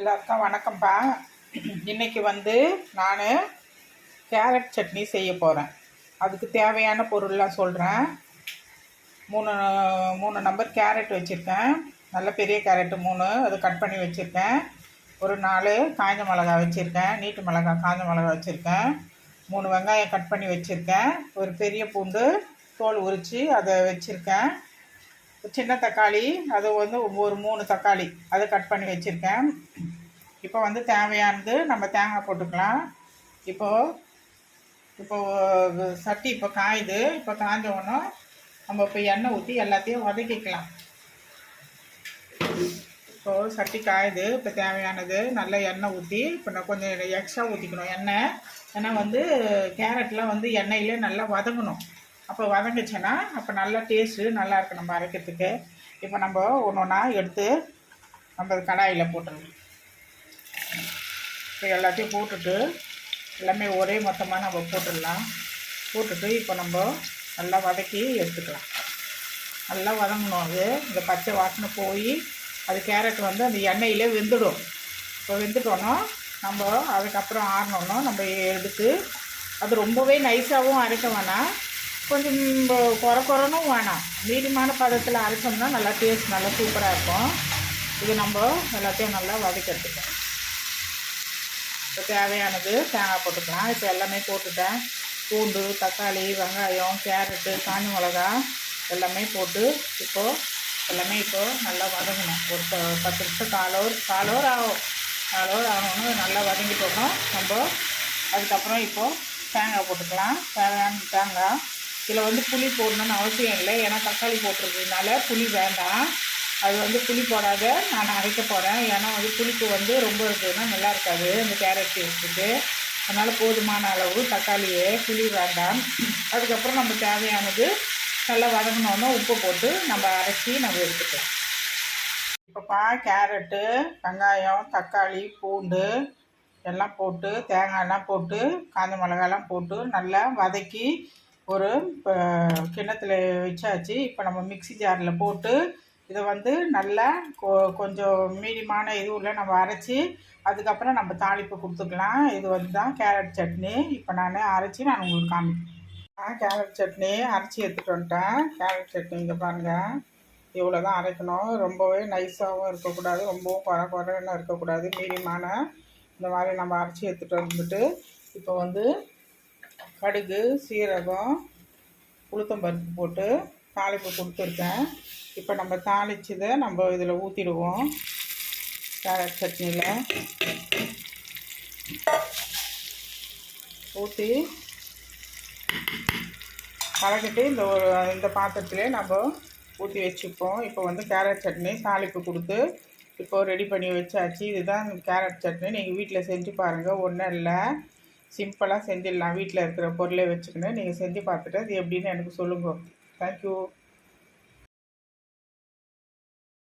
எல்லாருக்கும் வணக்கம்ப்பா. இன்றைக்கி வந்து நான் கேரட் சட்னி செய்ய போகிறேன் அதுக்கு தேவையான பொருள்லாம் சொல்கிறேன் மூணு மூணு நம்பர் கேரட் வச்சுருக்கேன். நல்ல பெரிய கேரட்டு மூணு அது கட் பண்ணி வச்சுருக்கேன். ஒரு நாலு காஞ்ச மிளகா வச்சுருக்கேன். நீட்டு மிளகா காய்ஞ்ச மிளகா வச்சுருக்கேன். மூணு வெங்காயம் கட் பண்ணி வச்சுருக்கேன். ஒரு பெரிய பூண்டு தோல் உரித்து அதை வச்சுருக்கேன். சின்ன தக்காளி அது வந்து ஒரு மூணு தக்காளி. அதை கட் பண்ணி வச்சுருக்கேன். இப்போ வந்து தேவையானது நம்ம தேங்காய் போட்டுக்கலாம். இப்போது இப்போது சட்டி இப்போ காயுது. இப்போ காஞ்ச உடனே நம்ம இப்போ எண்ணெய் ஊற்றி எல்லாத்தையும் வதக்கிக்கலாம். இப்போது சட்டி காயுது. இப்போ தேவையானது நல்ல எண்ணெய் ஊற்றி இப்போ நான் கொஞ்சம் எக்ஸ்ட்ரா ஊற்றிக்கணும் எண்ணெய். ஏன்னா வந்து கேரட்லாம் வந்து எண்ணெயிலே நல்லா வதங்கணும். அப்போ வதங்குச்சுன்னா அப்போ நல்லா டேஸ்ட்டு நல்லா இருக்கு நம்ம அரைக்கிறதுக்கு. இப்போ நம்ம ஒன்று ஒன்றா எடுத்து நம்ம கடாயில் போட்டுடலாம் இப்போ எல்லாத்தையும் போட்டுட்டு எல்லாமே ஒரே மொத்தமாக நம்ம போட்டுடலாம். போட்டுட்டு இப்போ நம்ம நல்லா வதக்கி எடுத்துக்கலாம். நல்லா வதங்கணும் அது. இந்த பச்சை வாசனை போய் அது கேரட் வந்து அந்த எண்ணெயிலே வெந்துடும். இப்போ வெந்துட்டோன்னா நம்ம அதுக்கப்புறம் ஆறினோன்னா நம்ம எடுத்து அது ரொம்பவே நைஸாகவும் அரைக்க வேணாம். கொஞ்சம் குறை குறனும் வேணாம். மீடியமான பதத்தில் அரைச்சோம்னா நல்லா டேஸ்ட் நல்லா சூப்பராக இருக்கும். இது நம்ம எல்லாத்தையும் நல்லா வதக்கிறதுக்கு. இப்போ தேவையானது தேங்காய் போட்டுக்கலாம். இப்போ எல்லாமே போட்டுட்டேன். பூண்டு தக்காளி வெங்காயம் கேரட்டு காஞ்சி மிளகா எல்லாமே போட்டு இப்போது எல்லாமே இப்போது நல்லா வதங்கணும். ஒரு பத்து நிமிஷம் காலோர் காலோர் ஆகும். காலோர் ஆகணும்னு நல்லா வதங்கிட்டோம்னா நம்ம அதுக்கப்புறம் இப்போது தேங்காய் போட்டுக்கலாம். தேவையான தேங்காய் இதில் வந்து புளி போடணும்னு அவசியம் இல்லை. ஏன்னா தக்காளி போட்டிருக்கிறதுனால புளி வேண்டாம். அது வந்து புளி போடாத நான் அரைக்க போகிறேன் ஏன்னா வந்து புளிப்பு வந்து ரொம்ப இருக்குதுன்னா நல்லா இருக்காது. இந்த கேரட் எடுத்துட்டு அதனால் போதுமான அளவு தக்காளியே புளி வேண்டாம். அதுக்கப்புறம் நம்ம தேவையானது நல்லா வதங்கினோன்னா உப்பு போட்டு நம்ம அரைச்சி நம்ம எடுத்துக்கலாம். இப்போப்பா கேரட்டு வெங்காயம் தக்காளி பூண்டு எல்லாம் போட்டு தேங்காயெல்லாம் போட்டு காஞ்ச மிளகாலாம் போட்டு நல்லா வதக்கி ஒரு இப்போ கிண்ணத்தில் வச்சாச்சு. இப்போ நம்ம மிக்ஸி ஜாரில் போட்டு இதை வந்து நல்லா கொ கொஞ்சம் மீடியமான இதுவில் நம்ம அரைச்சி அதுக்கப்புறம் நம்ம தாளிப்பு கொடுத்துக்கலாம். இது வந்து தான் கேரட் சட்னி. இப்போ நான் அரைச்சி நான் உங்களுக்கு காமிக்கிறேன். கேரட் சட்னி அரைச்சி எடுத்துகிட்டு வந்துட்டேன். கேரட் சட்னி இங்கே பாருங்கள் இவ்வளோ தான் அரைக்கணும். ரொம்பவே நைஸாகவும் இருக்கக்கூடாது. ரொம்பவும் குறை குறைன்னு இருக்கக்கூடாது. மீடியமான இந்த மாதிரி நம்ம அரைச்சி எடுத்துகிட்டு வந்துட்டு இப்போ வந்து கடுகு சீரகம் உளுத்தம்பருப்பு போட்டு தாளிப்பு கொடுத்துருக்கேன். இப்போ நம்ம தாளிச்சதை நம்ம இதில் ஊற்றிடுவோம் கேரட் சட்னியில். ஊற்றி கலக்கிட்டு இந்த ஒரு இந்த பாத்திரத்திலே நம்ம ஊற்றி வச்சுப்போம். இப்போ வந்து கேரட் சட்னி தாளிப்பு கொடுத்து இப்போது ரெடி பண்ணி வச்சாச்சு. இதுதான் கேரட் சட்னி. நீங்கள் வீட்டில் செஞ்சு பாருங்கள் ஒன்றும் இல்லை. சிம்பிளாக செஞ்சிடலாம். வீட்டில் இருக்கிற பொருளை வச்சுக்கின்னு நீங்கள் செஞ்சு பார்த்துட்டு அது எப்படின்னு எனக்கு சொல்லுங்கள் தேங்க்யூ